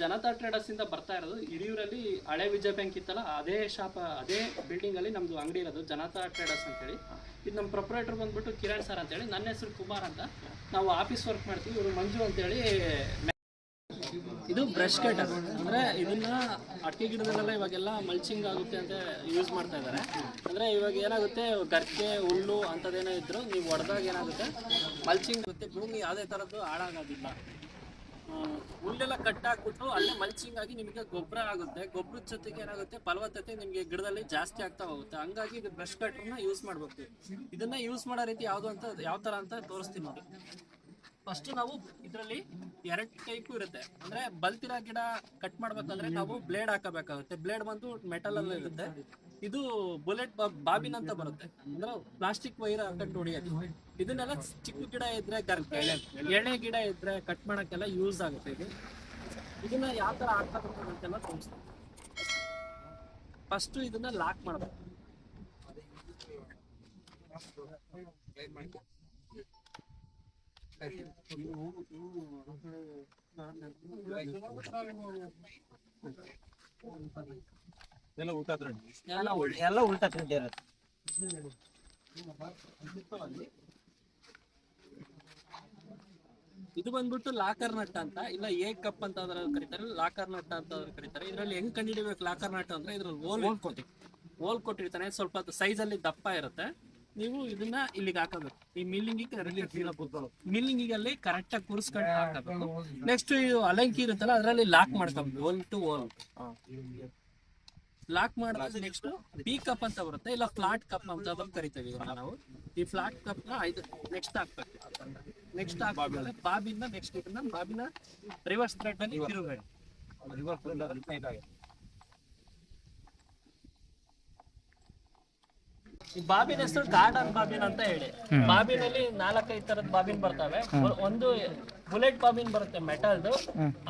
Janata traders ಇಂದ ಬರ್ತಾ ಇರೋದು. ಹಿರಿಯೂರಲ್ಲಿ ಹಳೆ ವಿಜಯ ಬ್ಯಾಂಕ್ ಇತ್ತಲ್ಲ, ಅದೇ ಶಾಪ್, ಅದೇ ಬಿಲ್ಡಿಂಗ್ ಅಲ್ಲಿ ನಮ್ದು ಅಂಗಡಿ ಇರೋದು, ಜನತಾ ಟ್ರೇಡರ್ಸ್ ಅಂತ ಹೇಳಿ ಇದು ನಮ್ಮ ಪ್ರೊಪ್ರೈಟರ್ ಬಂದ್ಬಿಟ್ಟು ಕಿರಣ್ ಸರ್ ಅಂತ ಹೇಳಿ ನನ್ನ ಹೆಸರು ಕುಮಾರ್ ಅಂತ. ನಾವು ಆಫೀಸ್ ವರ್ಕ್ ಮಾಡ್ತೀವಿ, ಇವರು ಮಂಜು ಅಂತ ಹೇಳಿ ಇದು ಬ್ರಷ್ ಕಟರ್ ಅಂದ್ರೆ ಇದನ್ನ ಅಡಿಕೆ ಗಿಡದಲ್ಲೆಲ್ಲ ಇವಾಗೆಲ್ಲ ಮಲ್ಚಿಂಗ್ ಆಗುತ್ತೆ ಅಂತ ಯೂಸ್ ಮಾಡ್ತಾ ಇದ್ದಾರೆ ಅಂದ್ರೆ ಇವಾಗ ಏನಾಗುತ್ತೆ, ಗರ್ಕೆ, ಹುಲ್ಲು ಅಂಥದ್ದೇನೋ ಇದ್ರು ನೀವು ಹೊಡೆದಾಗ ಏನಾಗುತ್ತೆ ಮಲ್ಚಿಂಗ್ ಮತ್ತೆ ಭೂಮಿ ಯಾವುದೇ ಥರದ್ದು ಹಾಳಾಗೋದಿಲ್ಲ. ಹುಲ್ಲೆಲ್ಲ ಕಟ್ ಹಾಕ್ಬಿಟ್ಟು ಅಲ್ಲೇ ಮಲ್ಚಿಂಗ್ ಆಗಿ ನಿಮಗೆ ಗೊಬ್ಬರ ಆಗುತ್ತೆ. ಗೊಬ್ಬರದ ಜೊತೆಗೆ ಏನಾಗುತ್ತೆ, ಫಲವತ್ತತೆ ನಿಮಗೆ ಗಿಡದಲ್ಲಿ ಜಾಸ್ತಿ ಆಗ್ತಾ ಹೋಗುತ್ತೆ. ಹಂಗಾಗಿ ಇದು ಬ್ರಷ್ ಕಟ್ರನ್ನ ಯೂಸ್ ಮಾಡ್ಬೇಕು. ಇದನ್ನ ಯೂಸ್ ಮಾಡೋ ರೀತಿ ಯಾವುದು ಅಂತ, ಯಾವ ತರ ಅಂತ ತೋರಿಸ್ತೀನಿ ನೋಡಿ. ಫಸ್ಟ್ ನಾವು ಇದರಲ್ಲಿ ಎರಡು ಟೈಪ್ ಇರುತ್ತೆ. ಅಂದ್ರೆ ಬಲ್ತಿರೋ ಗಿಡ ಕಟ್ ಮಾಡ್ಬೇಕಂದ್ರೆ ನಾವು ಬ್ಲೇಡ್ ಹಾಕಬೇಕಾಗುತ್ತೆ. ಬ್ಲೇಡ್ ಬಂದು ಮೆಟಲ್ ಅಲ್ಲಿ ಇರುತ್ತೆ. ಇದು ಬುಲೆಟ್ ಬಾಬಿನ್ ಅಂತ ಬರುತ್ತೆ. ಅಂದ್ರೆ ಪ್ಲಾಸ್ಟಿಕ್ ವೈರ್ ಹಾಕೊಂಡು ಹೊಡಿಯೋದು. ಇದನ್ನೆಲ್ಲ ಚಿಕ್ಕ ಗಿಡ ಇದ್ರೆ ಎಳೆ ಗಿಡ ಇದ್ರೆ ಕಟ್ ಮಾಡಕ್ಕೆಲ್ಲ ಯೂಸ್ ಆಗುತ್ತೆ ಇದು. ಇದನ್ನ ಯಾವ ತರ ಹಾಕಬೇಕು ಅಂತೆಲ್ಲ ತೋರಿಸ್ತೀನಿ. ಫಸ್ಟ್ ಇದನ್ನ ಲಾಕ್ ಮಾಡ್ಬೇಕು. ಎಲ್ಲ ಉಲ್- ಎಲ್ಲ ಉಲ್ಟಾ ತಿಂದಿರೋದು ಇದು ಬಂದ್ಬಿಟ್ಟು ಲಾಕರ್ ನಟ್ ಅಂತ ಇಲ್ಲ ಏ ಕಪ್ ಅಂತ ಅದ್ರ ಕರೀತಾರೆ ಲಾಕರ್ ನಟ್ ಅಂತ ಅದ್ರ ಕರೀತಾರೆ. ಇದ್ರಲ್ಲಿ ಹೆಂಗ್ ಕಂಡಿಡಿಬೇಕು ಲಾಕರ್ ನಟ್ ಅಂದ್ರೆ ಇದ್ರಲ್ಲಿ ಹೋಲ್ ಕೊಟ್ಟಿ ಹೋಲ್ ಕೊಟ್ಟಿರ್ತಾನೆ ಸ್ವಲ್ಪ ಸೈಜ್ ಅಲ್ಲಿ ದಪ್ಪ ಇರುತ್ತೆ. ನೀವು ಇದನ್ನ ಇಲ್ಲಿಗೆ ಹಾಕಬೇಕು. ಈ ಮಿಲ್ಲಿಂಗ್ ಮಿಲ್ಲಿಂಗ್ ಅಲ್ಲಿ ಕರೆಕ್ಟ್ ಆಗಿ ಕೂರಿಸ್ಕೊಂಡು ಹಾಕಬೇಕು. ನೆಕ್ಸ್ಟ್ ಇದು ಅಲಂಕಿ ಇರುತ್ತಲ್ಲ ಅದರಲ್ಲಿ ಲಾಕ್ ಮಾಡ್ಕೋಬೇಕು. ಹೋಲ್ ಟು ಹೋಲ್ ಲಾಕ್ ಮಾಡಿದ್ರೆ ನೆಕ್ಸ್ಟ್ ಪಿ ಕಪ್ ಅಂತ ಬರುತ್ತೆ. ಇಲ್ಲ ಫ್ಲಾಟ್ ಕಪ್ ಅಂತ ಕರಿತೀವಿ ನಾವು. ಈ ಫ್ಲಾಟ್ ಕಪ್ನ ಐದು ನೆಕ್ಸ್ಟ್ ಹಾಕ್ಬೇಕು. ನೆಕ್ಸ್ಟ್ ಹಾಕ್ಬೇಕು ಬಾಬಿನ ನೆಕ್ಸ್ಟ್ ಇದನ್ನ ಬಾಬಿನ ರಿವರ್ಸ್ ಥ್ರೆಡ್ ಅಲ್ಲಿ ತಿರುಗಬೇಕು ಈ ಬಾಬಿನ ಹೆಸರು ಗಾರ್ಡನ್ ಬಾಬಿನ್ ಅಂತ ಹೇಳಿ. ಬಾಬಿನಲ್ಲಿ ನಾಲ್ಕೈದು ತರದ ಬಾಬಿನ್ ಬರ್ತವೆ. ಒಂದು ಬುಲೆಟ್ ಬಾಬಿನ್ ಬರುತ್ತೆ ಮೆಟಲ್ದು.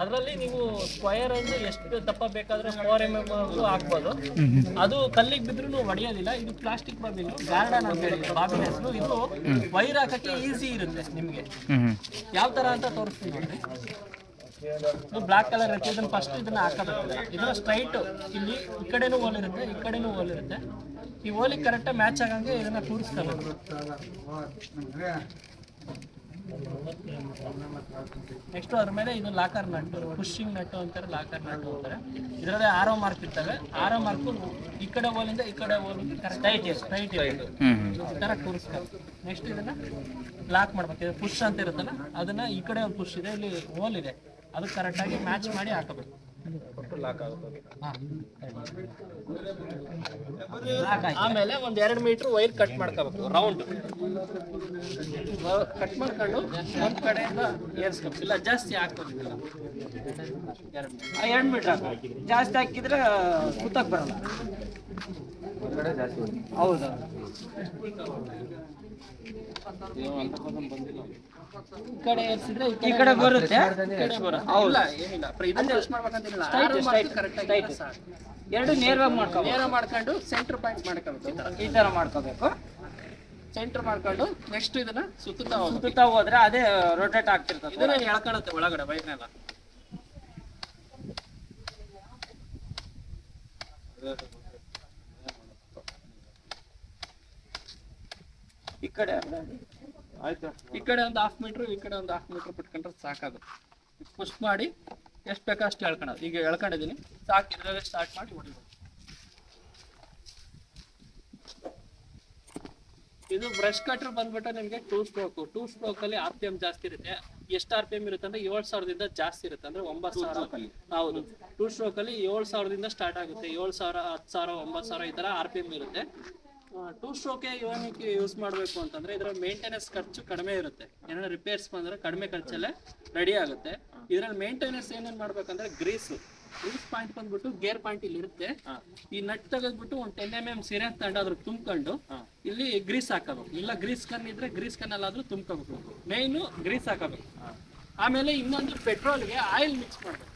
ಅದರಲ್ಲಿ ನೀವು ಸ್ಕ್ವಯರ್ ಅಂದ್ರೆ ಎಷ್ಟು ದಪ್ಪ ಬೇಕಾದ್ರೆ ಫೋರ್ ಎಂ ಎಂ ಹಾಕ್ಬೋದು. ಅದು ಕಲ್ಲಿಗೆ ಬಿದ್ರೂ ಒಡೆಯೋದಿಲ್ಲ ಇದು ಪ್ಲಾಸ್ಟಿಕ್ ಬಾಬಿನ್ ಗಾರ್ಡನ್ ಅಂತ ಹೇಳಿ ಬಾಬಿನ ಹೆಸರು. ಇದು ವೈರ್ ಹಾಕಕ್ಕೆ ಈಸಿ ಇರುತ್ತೆ ನಿಮ್ಗೆ. ಯಾವ ತರ ಅಂತ ತೋರಿಸ್ತೀನಿ ನೋಡ್ರಿ. ಇದು ಬ್ಲಾಕ್ ಕಲರ್ ಇರುತ್ತೆ. ಇದನ್ನ ಫಸ್ಟ್ ಇದನ್ನ ಹಾಕಬೇಕು. ಇದು ಸ್ಟ್ರೈಟ್ ಇಲ್ಲಿ ಈ ಕಡೆನೂ ಹೋಲ್ ಇರುತ್ತೆ ಈ ಕಡೆನೂ ಹೋಲ್ ಇರುತ್ತೆ. ಈ ಹೋಲಿಗೆ ಕರೆಕ್ಟಾಗಿ ಮ್ಯಾಚ್ ಆಗಂಗೆ ಇದನ್ನ ಕೂರಿಸ್ಕೋಬೇಕು ನೆಕ್ಸ್ಟ್ ಅದ್ರ ಮೇಲೆ ಇದು ಲಾಕರ್ ನಟ್ಟು ಪುಷಿಂಗ್ ನಟ್ಟು ಅಂತಾರೆ ಲಾಕರ್ ನಟ್ಟು ಅಂತಾರೆ. ಇದರಲ್ಲಿ ಆರೋ ಮಾರ್ಕ್ ಇರ್ತವೆ. ಆರೋ ಮಾರ್ಕ್ ಈ ಕಡೆ ಹೋಲಿಂದ ಈ ಕಡೆ ಹೋಲಿಂದ ಸ್ಟ್ರೈಟ್ ಕೂರಿಸ್ಬೇಕು ನೆಕ್ಸ್ಟ್ ಇದನ್ನ ಲಾಕ್ ಮಾಡ್ಬೇಕು. ಇದು ಪುಷ್ ಅಂತ ಇರುತ್ತಲ್ಲ ಅದನ್ನ ಈ ಕಡೆ ಒಂದು ಪುಷ್ ಇದೆ ಇಲ್ಲಿ ಹೋಲ್ ಇದೆ. ಅದು ಕರೆಕ್ಟಾಗಿ ಮ್ಯಾಚ್ ಮಾಡಿ ಹಾಕಬೇಕು. ಆಮೇಲೆ ಒಂದ್ ಎರಡು ಮೀಟರ್ ವೈರ್ ಕಟ್ ಮಾಡ್ಕೋಬೇಕು ರೌಂಡ್. ಕಟ್ ಮಾಡ್ಕೊಂಡು ಒಂದ್ ಕಡೆಯಿಂದ ಏರ್ಸ್ಬೇಕು ಇಲ್ಲ ಜಾಸ್ತಿ ಹಾಕೋದಿಲ್ಲ ಎರಡು ಮೀಟರ್ ಹಾಕು ಜಾಸ್ತಿ ಹಾಕಿದ್ರೆ ಸುತ್ತಕ್ ಬರಲ್ಲ. ಹೌದು. ಈ ಕಡೆ ಏರ್ಸಿದ್ರೆ ಈ ಕಡೆ ಬರುತ್ತೆ. ಈ ಕಡೆ ಬರುತ್ತೆ. ಏನಿಲ್ಲ. ಎರಡು ನೇರವಾಗಿ ಮಾಡ್ಕೋಬೇಕು. ನೇರ ಮಾಡ್ಕೊಂಡು ಸೆಂಟ್ರ್ ಪಾಯಿಂಟ್ ಮಾಡ್ಕೋಬೇಕು. ಈ ತರ ಮಾಡ್ಕೋಬೇಕು. ಸೆಂಟ್ರ್ ಮಾಡ್ಕೊಂಡು ನೆಕ್ಸ್ಟ್ ಇದನ್ನ ಸುತ್ತುತ್ತಾ ಸುತ್ತ ಸುತ್ತಾ ಹೋದ್ರೆ ಅದೇ ರೊಟೇಟ್ ಆಗ್ತಿರ್ತದೆ. ಇದನ್ನ ಎಳ್ಕೊಳತ್ತೆ ಒಳಗಡೆ ವೈರ್ನೆಲ್ಲ ಈ ಕಡೆ ಈ ಕಡೆ ಒಂದು ಹಾಫ್ ಮೀಟರ್ ಈ ಕಡೆ ಒಂದು ಹಾಫ್ ಮೀಟರ್ ಬಿಟ್ಕೊಂಡ್ರೆ ಸಾಕಾಗುತ್ತೆ. ಪುಷ್ ಮಾಡಿ ಎಷ್ಟು ಬೇಕೋ ಅಷ್ಟು ಎಳ್ಕೊಳೋದು ಈಗ ಎಳ್ಕೊಂಡಿದ್ದೀನಿ ಸಾಕು ಇದರಲ್ಲೇ ಸ್ಟಾರ್ಟ್ ಮಾಡಿ ಹೊಡಿಬೋದು. ಇದು ಬ್ರಷ್ ಕಟ್ರ್ ಬಂದ್ಬಿಟ್ಟು ನಿಮಗೆ ಟೂ ಸ್ಟ್ರೋಕ್ ಟೂ ಸ್ಟ್ರೋಕ್ ಅಲ್ಲಿ ಆರ್ ಪಿ ಎಂ ಜಾಸ್ತಿ ಇರುತ್ತೆ. ಎಷ್ಟು ಆರ್ ಪಿ ಎಂ ಇರುತ್ತೆ ಅಂದ್ರೆ ಏಳು ಸಾವಿರದಿಂದ ಜಾಸ್ತಿ ಇರುತ್ತೆ ಅಂದ್ರೆ ಒಂಬತ್ತು ಸಾವಿರ. ಹೌದು. ಟೂ ಸ್ಟ್ರೋಕ್ ಅಲ್ಲಿ ಏಳು ಸಾವಿರದಿಂದ ಸ್ಟಾರ್ಟ್ ಆಗುತ್ತೆ. ಏಳು ಸಾವಿರ ಹತ್ತು ಸಾವಿರ ಒಂಬತ್ತು ಸಾವಿರ ಈ ತರ ಆರ್ ಪಿ ಎಂ ಇರುತ್ತೆ. ಟೂ ಸ್ಟ್ರೋಕೆ ಯೋನಿಕ್ ಯೂಸ್ ಮಾಡಬೇಕು ಅಂತಂದ್ರೆ ಇದರ ಮೇಂಟೆನೆನ್ಸ್ ಖರ್ಚು ಕಡಿಮೆ ಇರುತ್ತೆ. ಏನಾದ್ರು ರಿಪೇರ್ಸ್ ಬಂದ್ರೆ ಕಡಿಮೆ ಖರ್ಚಲ್ಲೇ ರೆಡಿ ಆಗುತ್ತೆ. ಇದ್ರಲ್ಲಿ ಮೇಂಟೆನೆನ್ಸ್ ಏನೇನ್ ಮಾಡ್ಬೇಕಂದ್ರೆ ಗ್ರೀಸ್ ಗ್ರೀಸ್ ಪಾಯಿಂಟ್ ಬಂದ್ಬಿಟ್ಟು ಗೇರ್ ಪಾಯಿಂಟ್ ಇಲ್ಲಿ ಇರುತ್ತೆ. ಈ ನಟ್ ತೆಗೆದ್ಬಿಟ್ಟು ಒಂದ್ ಟೆನ್ ಎಂ ಎಂ ಸಿರೆ ತಂಡ ಅದ್ರ ತುಂಬ್ಕೊಂಡು ಇಲ್ಲಿ ಗ್ರೀಸ್ ಹಾಕಬೇಕು. ಇಲ್ಲ ಗ್ರೀಸ್ ಕನ್ ಇದ್ರೆ ಗ್ರೀಸ್ ಕನ್ ಕನ್ನಲ್ಲಾದ್ರೂ ತುಂಬ್ಕೋಬೇಕು. ಮೇನ್ ಗ್ರೀಸ್ ಹಾಕಬೇಕು. ಆಮೇಲೆ ಇನ್ನೊಂದು ಪೆಟ್ರೋಲ್ಗೆ ಆಯಿಲ್ ಮಿಕ್ಸ್ ಮಾಡಬೇಕು.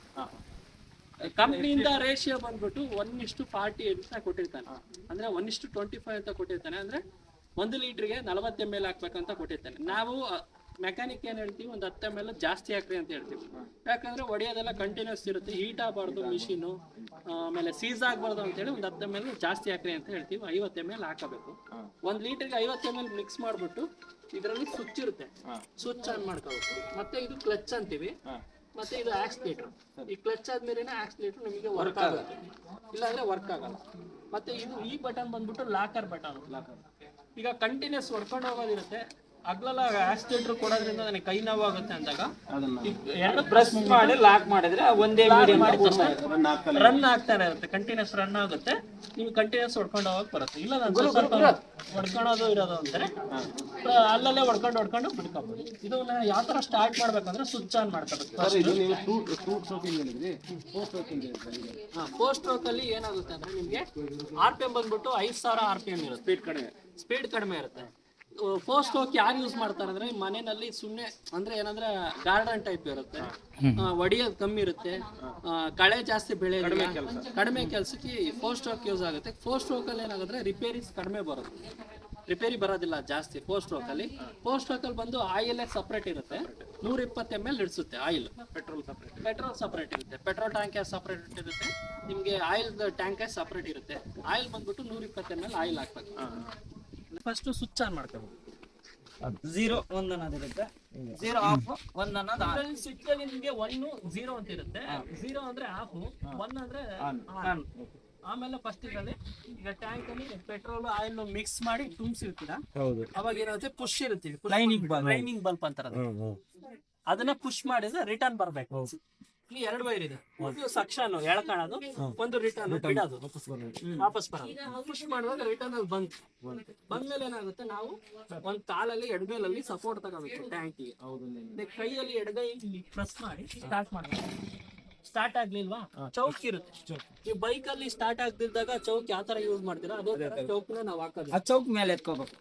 ಕಂಪ್ನಿಯಿಂದ ರೇಷಿಯೋ ಬಂದ್ಬಿಟ್ಟು ಒನ್ ಇಷ್ಟು ಫಾರ್ಟಿ ಅಂತ ಕೊಟ್ಟಿರ್ತಾನೆ. ಅಂದ್ರೆ ಒನ್ ಇಷ್ಟು ಟ್ವೆಂಟಿ ಫೈವ್ ಅಂತ ಕೊಟ್ಟಿರ್ತಾನೆ. ಅಂದ್ರೆ ಒಂದು ಲೀಟರ್ಗೆ ನಲವತ್ತು ಎಂ ಎಲ್ ಹಾಕ್ಬೇಕಂತ ಕೊಟ್ಟಿರ್ತಾನೆ. ನಾವು ಮೆಕ್ಯಾನಿಕ್ ಏನ್ ಹೇಳ್ತೀವಿ? ಒಂದು ಹತ್ತು ಎಂ ಎಲ್ ಜಾಸ್ತಿ ಹಾಕ್ರಿ ಅಂತ ಹೇಳ್ತೀವಿ. ಯಾಕಂದ್ರೆ ಒಡೆಯೋದೆಲ್ಲ ಕಂಟಿನ್ಯೂಸ್ ಇರುತ್ತೆ. ಹೀಟ್ ಆಗಬಾರ್ದು ಮಿಷಿನು ಆಮೇಲೆ ಸೀಸ್ ಆಗಬಾರ್ದು ಅಂತೇಳಿ ಒಂದು ಹತ್ತು ಎಂ ಎಲ್ ಜಾಸ್ತಿ ಹಾಕ್ರಿ ಅಂತ ಹೇಳ್ತೀವಿ. ಐವತ್ತು ಎಂ ಎಲ್ ಹಾಕಬೇಕು. ಒಂದು ಲೀಟರ್ಗೆ ಐವತ್ತು ಎಂ ಎಲ್ ಮಿಕ್ಸ್ ಮಾಡಿಬಿಟ್ಟು ಇದರಲ್ಲಿ ಸ್ವಿಚ್ ಇರುತ್ತೆ. ಸ್ವಿಚ್ ಆನ್ ಮಾಡ್ಕೋಬೇಕು. ಮತ್ತೆ ಇದು ಕ್ಲಚ್ ಅಂತೀವಿ. ಮತ್ತೆ ಇದು ಆಕ್ಸಿಲೇಟರ್ ಈ ಕ್ಲಚ್ ಆದ್ಮೇಲೆ ಆಕ್ಸಿಲೇಟರ್ ನಿಮಗೆ ವರ್ಕ್ ಆಗುತ್ತೆ. ಇಲ್ಲಾಂದ್ರೆ ವರ್ಕ್ ಆಗಲ್ಲ. ಮತ್ತೆ ಇದು ಈ ಬಟನ್ ಬಂದ್ಬಿಟ್ಟು ಲಾಕರ್ ಬಟನ್ ಲಾಕರ್ ಈಗ ಕಂಟಿನ್ಯೂಸ್ ಹೊಡ್ಕೊಂಡು ಹೋಗೋದಿರುತ್ತೆ. ಅಗ್ಲೆಲ್ಲ ಆಕ್ಸಿಲೇಟರ್ ಕೊಡೋದ್ರಿಂದ ನನಗೆ ಕೈ ನೋವಾಗುತ್ತೆ ಅಂದಾಗ ಈ ಎರಡು ಪ್ರೆಸ್ ಮಾಡಿ ಲಾಕ್ ಮಾಡಿದ್ರೆ ಒಂದೇ ರನ್ ಆಗ್ತಾನೆ. ಇರುತ್ತೆ ಕಂಟಿನ್ಯೂಸ್ ರನ್ ಆಗುತ್ತೆ. ನೀವು ಕಂಟಿನ್ಯೂಸ್ ಹೊಡ್ಕೊಂಡು ಹೋಗಕ್ ಬರುತ್ತೆ. ಇಲ್ಲ ನಾನು ಸ್ವಲ್ಪ ಹೊಡ್ಕೊಳೋದು ಇರೋದು ಅಂತಾರೆ ಅಲ್ಲಲ್ಲೇ ಹೊಡ್ಕೊಂಡು ಹೊಡ್ಕೊಂಡು ಬಿಡ್ಕೊಬೋದು ಇದು ನಾನು ಯಾವ ತರ ಸ್ಟಾರ್ಟ್ ಮಾಡ್ಬೇಕಂದ್ರೆ ಸ್ವಿಚ್ ಆನ್ ಮಾಡ್ಕೋಬೇಕು ಇದು ನೀವು ಟೂ ಟೂ ಸ್ಟ್ರೋಕಿಂಗ್ ಹೇಳಿದ್ರಿ? ಫೋರ್ ಸ್ಟ್ರೋಕಿಂಗ್ ಹೇಳಿದ್ರಿ. ಫೋರ್ ಸ್ಟ್ರೋಕ್ ಅಲ್ಲಿ ಏನಾಗುತ್ತೆ ಅಂದ್ರೆ ನಿಮಗೆ ಆರ್ ಪಿ ಎಂ ಬಂದ್ಬಿಟ್ಟು ಐದು ಸಾವಿರ ಆರ್ ಪಿ ಎಂ ಇರುತ್ತೆ. ಸ್ಪೀಡ್ ಕಡಿಮೆ. ಸ್ಪೀಡ್ ಕಡಿಮೆ ಇರುತ್ತೆ. ಫೋರ್ ಹೋಗಿ ಯಾರು ಯೂಸ್ ಮಾಡ್ತಾರೆ ಅಂದ್ರೆ ಮನೆಯಲ್ಲಿ ಸುಮ್ಮನೆ ಅಂದ್ರೆ ಏನಂದ್ರೆ ಗಾರ್ಡನ್ ಟೈಪ್ ಇರುತ್ತೆ. ಒಡಿಯೋದು ಕಮ್ಮಿ ಇರುತ್ತೆ. ಆ, ಕಳೆ ಜಾಸ್ತಿ ಬೆಳೆ ಕಡಿಮೆ ಕೆಲಸಕ್ಕೆ. ಫೋರ್ ಹೋಗಿ ಯೂಸ್ ಆಗುತ್ತೆ. ಫೋರ್ ಹೋಗಲ್ಲಿ ಅಲ್ಲಿ ಏನಾಗುತ್ತೆ ರಿಪೇರೀಸ್ ಕಡಿಮೆ ಬರುತ್ತೆ. ರಿಪೇರಿ ಬರೋದಿಲ್ಲ ಜಾಸ್ತಿ ಪೋಸ್ಟ್ ಅಲ್ಲಿ. ಫೋರ್ ಸ್ಟ್ರೋಕ್ ಅಲ್ಲಿ ಬಂದು ಆಯಿಲ್ ಸಪ್ರೇಟ್ ಇರುತ್ತೆ. ನೂರ ಇಪ್ಪತ್ತು M L ಇಡಿಸುತ್ತೆ oil petrol separate petrol separate ಇರುತ್ತೆ. ಪೆಟ್ರೋಲ್ ಟ್ಯಾಂಕ್ ಸಪ್ರೇಟ್ ಇರುತ್ತೆ ನಿಮಗೆ ಆಯಿಲ್ ಟ್ಯಾಂಕ್ ಸಪ್ರೇಟ್ ಇರುತ್ತೆ? ಆಯಿಲ್ ಬಂದ್ಬಿಟ್ಟು ನೂರ ಇಪ್ಪತ್ತು ಎಂ ಎಲ್ ಆಯಿಲ್ ಹಾಕ್ಬೇಕು ಫಸ್ಟ್ ಸ್ವಿಚ್ ಆನ್ ಮಾಡ್ಕೋಬೇಕು ಝೀರೋ ಒಂದ್ ಅನ್ನೋದಿರುತ್ತೆ ಝೀರೋ ಆಫ್ ಒಂದ್ ಅನ್ನೋದು. ಸ್ವಿಚ್ ಅಲ್ಲಿ ನಿಮಗೆ ಒನ್ ಝೀರೋ ಅಂತ ಇರುತ್ತೆ. ಝೀರೋ ಅಂದ್ರೆ ಆಫ್ ಒನ್ ಅಂದ್ರೆ ಆನ್ ಆಮೇಲೆ ಫಸ್ಟ್ ಇದರಲ್ಲಿ ಈಗ ಟ್ಯಾಂಕ್ ಅಲ್ಲಿ ಪೆಟ್ರೋಲ್ ಆಯಿಲ್ ಮಿಕ್ಸ್ ಮಾಡಿ ತುಂಬಿಸಿರ್ತೀರ? ಹೌದು. ಅವಾಗ ಏನಾಗುತ್ತೆ? ಪುಷ್ ಇರುತ್ತೆ. Lining bulb. ಲೈನಿಂಗ್ ಬಲ್ಬ್ ಅಂತಾರ ಅದನ್ನ ಪುಷ್ ಮಾಡಿದ್ರೆ ರಿಟರ್ನ್ ಬರ್ಬೇಕು. ಇಲ್ಲಿ ಎರಡು ವೈರ್ ಇದೆ. ಒಂದು ಸಕ್ಷನ್ ಎಳ್ಕೊಳ್ಳೋದು ಒಂದು ರಿಟರ್ನ್ ಬಿಡೋದು ವಾಪಸ್ ಬರೋದು. ಪುಷ್ ಮಾಡುವಾಗ ರಿಟರ್ನ್ ಅಲ್ಲಿ ಬಂತು. ಬಂದ್ಮೇಲೆ ಏನಾಗುತ್ತೆ ನಾವು ಒಂದ್ ಕಾಲಲ್ಲಿ ಎಡಗೈಲಲ್ಲಿ ಸಪೋರ್ಟ್ ತಗೋಬೇಕು ಟ್ಯಾಂಕಿಗೆ ಮತ್ತೆ ಕೈಯಲ್ಲಿ ಎಡಗೈ ಪ್ರೆಸ್ ಮಾಡಿ ಸ್ಟಾರ್ಟ್ ಮಾಡಬೇಕು. ಸ್ಟಾರ್ಟ್ ಆಗ್ಲಿಲ್ವಾ? ಚೌಕ್ ಇರುತ್ತೆ. ಈ ಬೈಕ್ ಅಲ್ಲಿ ಸ್ಟಾರ್ಟ್ ಆಗ್ದಿದ್ದಾಗ ಚೌಕ್ ಯಾವ ತರ ಯೂಸ್ ಮಾಡ್ತೀರಾ? ಅದು ತರ ಚೌಕ್ನ ನಾವು ಹಾಕೋದು. ಆ ಚೌಕ್ ಮೇಲೆ ಎತ್ಕೋಬೇಕು.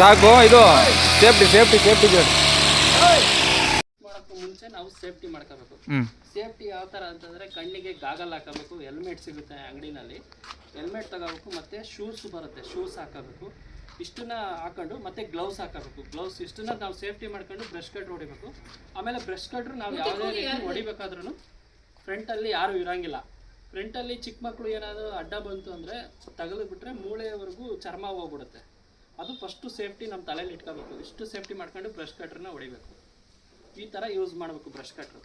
ಸಾಕು ಇದು ಸೇಫ್ಟಿ ಸೇಫ್ಟಿ ಸೇಫ್ಟಿ ಮಾಡೋಕ್ಕೂ ಮುಂಚೆ ನಾವು ಸೇಫ್ಟಿ ಮಾಡ್ಕೋಬೇಕು. ಸೇಫ್ಟಿ ಯಾವ ಥರ ಅಂತಂದರೆ ಕಣ್ಣಿಗೆ ಗಾಗಲ್ ಹಾಕೋಬೇಕು ಹೆಲ್ಮೆಟ್ ಸಿಗುತ್ತೆ ಅಂಗಡಿನಲ್ಲಿ. ಹೆಲ್ಮೆಟ್ ತಗೋಬೇಕು ಮತ್ತು ಶೂಸ್ ಬರುತ್ತೆ ಶೂಸ್ ಹಾಕೋಬೇಕು. ಇಷ್ಟನ್ನ ಹಾಕೊಂಡು ಮತ್ತೆ ಗ್ಲೌಸ್ ಹಾಕಬೇಕು. ಗ್ಲೌಸ್ ಇಷ್ಟನ್ನ ನಾವು ಸೇಫ್ಟಿ ಮಾಡ್ಕೊಂಡು ಬ್ರಷ್ ಕಟ್ರ್ ಹೊಡಿಬೇಕು. ಆಮೇಲೆ ಬ್ರಷ್ ಕಟ್ರ್ ನಾವು ಯಾವುದೇ ರೀತಿ ಹೊಡಿಬೇಕಾದ್ರೂ ಫ್ರಂಟಲ್ಲಿ ಯಾರೂ ಇರೋಂಗಿಲ್ಲ. ಫ್ರಂಟಲ್ಲಿ ಚಿಕ್ಕ ಮಕ್ಕಳು ಏನಾದರೂ ಅಡ್ಡ ಬಂತು ಅಂದರೆ ತಗಲಿಬಿಟ್ರೆ ಮೂಳೆಯವರೆಗೂ ಚರ್ಮ ಹೋಗ್ಬಿಡುತ್ತೆ. ಅದು ಫಸ್ಟು ಸೇಫ್ಟಿ ನಮ್ಮ ತಲೆಯಲ್ಲಿ ಇಟ್ಕೋಬೇಕು. ಇಷ್ಟು ಸೇಫ್ಟಿ ಮಾಡ್ಕೊಂಡು ಬ್ರಷ್ ಕಟ್ರನ್ನ ಹೊಡಿಬೇಕು. ಈ ಥರ ಯೂಸ್ ಮಾಡಬೇಕು ಬ್ರಷ್ ಕಟ್ರು